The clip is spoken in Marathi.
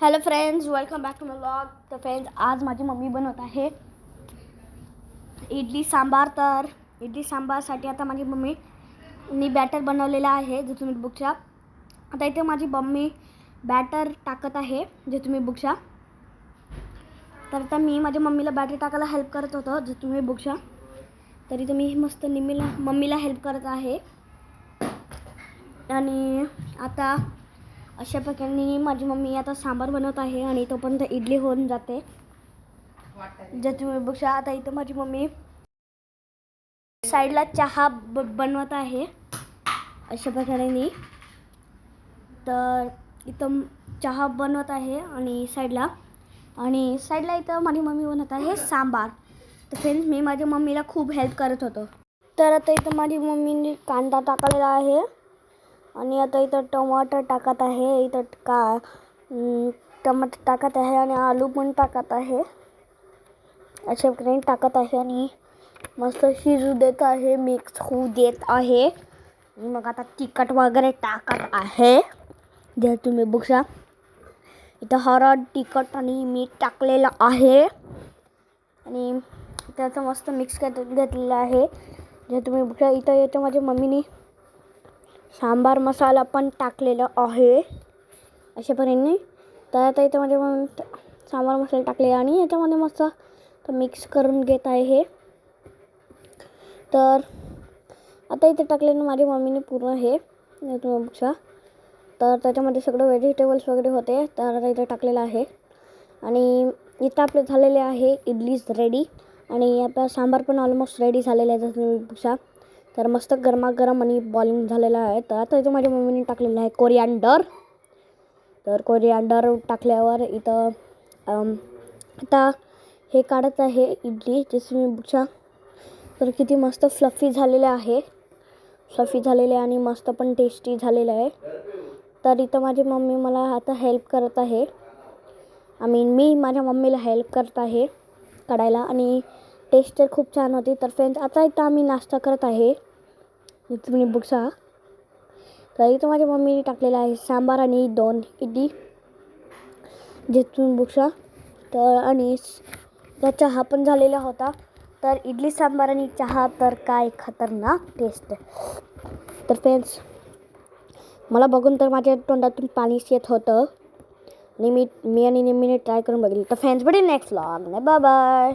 Hello friends welcome back to my blog तर फ्रेंड्स आज माझी मम्मी बनवत आहे इडली सांबार. तर इडली सांबारसाठी आता माझी मम्मी मी बॅटर बनवलेलं आहे जे तुम्ही बुकच्या आता इथे माझी मम्मी बॅटर टाकत आहे जे तुम्ही बुकच्या तर आता मी माझ्या मम्मीला बॅटर टाकायला हेल्प करत होतो जे तुम्ही बुकच्या तर इथं मी मस्त निम्मीला मम्मीला हेल्प करत आहे. आणि आता अशा प्रकारे माझी मम्मी आता सांबार बनवत आहे आणि तोपर्यंत इडली होऊन जाते. ज्याच्यापेक्षा आता इथं माझी मम्मी साईडला चहा ब बनवत आहे. अशा प्रकारे तर इथं चहा बनवत आहे आणि साईडला. आणि साईडला इथं माझी मम्मी बनवत आहे सांबार. तर फ्रेंड्स मी माझ्या मम्मीला खूप हेल्प करत होतो. तर आता इथं माझी मम्मीने कांदा टाकलेला आहे. आणि आता इथं टमाटर टाकत आहे. इथं का टमाटर टाकत आहे आणि आलू पण टाकत आहे. अशा प्रकारे टाकत आहे आणि मस्त शिजू देत आहे मिक्स होऊ देत आहे. मग आता तिखट वगैरे टाकत आहे. जे तुम्ही बघा इथं हळद तिखट आणि मीठ टाकलेलं आहे. आणि त्याचं मस्त मिक्स करत घेतलेलं आहे. जे तुम्ही बघा इथं येतं माझ्या मम्मीने सांबार मसाला पण टाकलेला आहे. अशा परीने. तर आता इथं माझ्या मम्मी सांबार मसाला टाकले आणि याच्यामध्ये मस्त मिक्स करून घेत आहे. हे तर आता इथे टाकलेलं माझ्या मम्मीने पूर्ण हे. हे तुम्ही तर त्याच्यामध्ये सगळं व्हेजिटेबल्स वगैरे होते. तर आता इथे टाकलेलं आहे. आणि इथं आपले झालेले आहे इडलीज रेडी आणि आपला सांबार पण ऑलमोस्ट रेडी झालेला आहे जसं तुम्ही बघा तर मस्त गरमागरम आणि बॉलिंग झालेलं आहे. तर आता इथं माझ्या मम्मीने टाकलेलं आहे कोरिअँडर तर कोरिअँडर टाकल्यावर इथं आता हे काढत आहे इडली जसं मी बघा तर किती मस्त फ्लफी झालेलं आहे. फ्लफी झालेले आणि मस्त पण टेस्टी झालेलं आहे. तर इथं माझी मम्मी मला आता हेल्प करत आहे. आय मीन मी माझ्या मम्मीला हेल्प करत आहे काढायला. आणि टेस्ट तर खूप छान होती. तर फ्रेंड्स आता इथं आम्ही नाश्ता करत आहे. तुम्ही बघा तर इथं माझ्या मम्मीने टाकलेलं आहे सांबार आणि दोन इडली. जे तुम्ही बघा तर आणि त्या चहा पण झालेला होता. तर इडली सांबार आणि चहा तर काय खतरनाक टेस्ट तर फ्रेंड्स मला बघून तर माझ्या तोंडातून पाणीच येत होतं. आणि मी मी आणि नेहमीने ट्राय करून बघितली. तर फ्रेंड्स भेटेल नेक्स्ट लॉग बाय बाय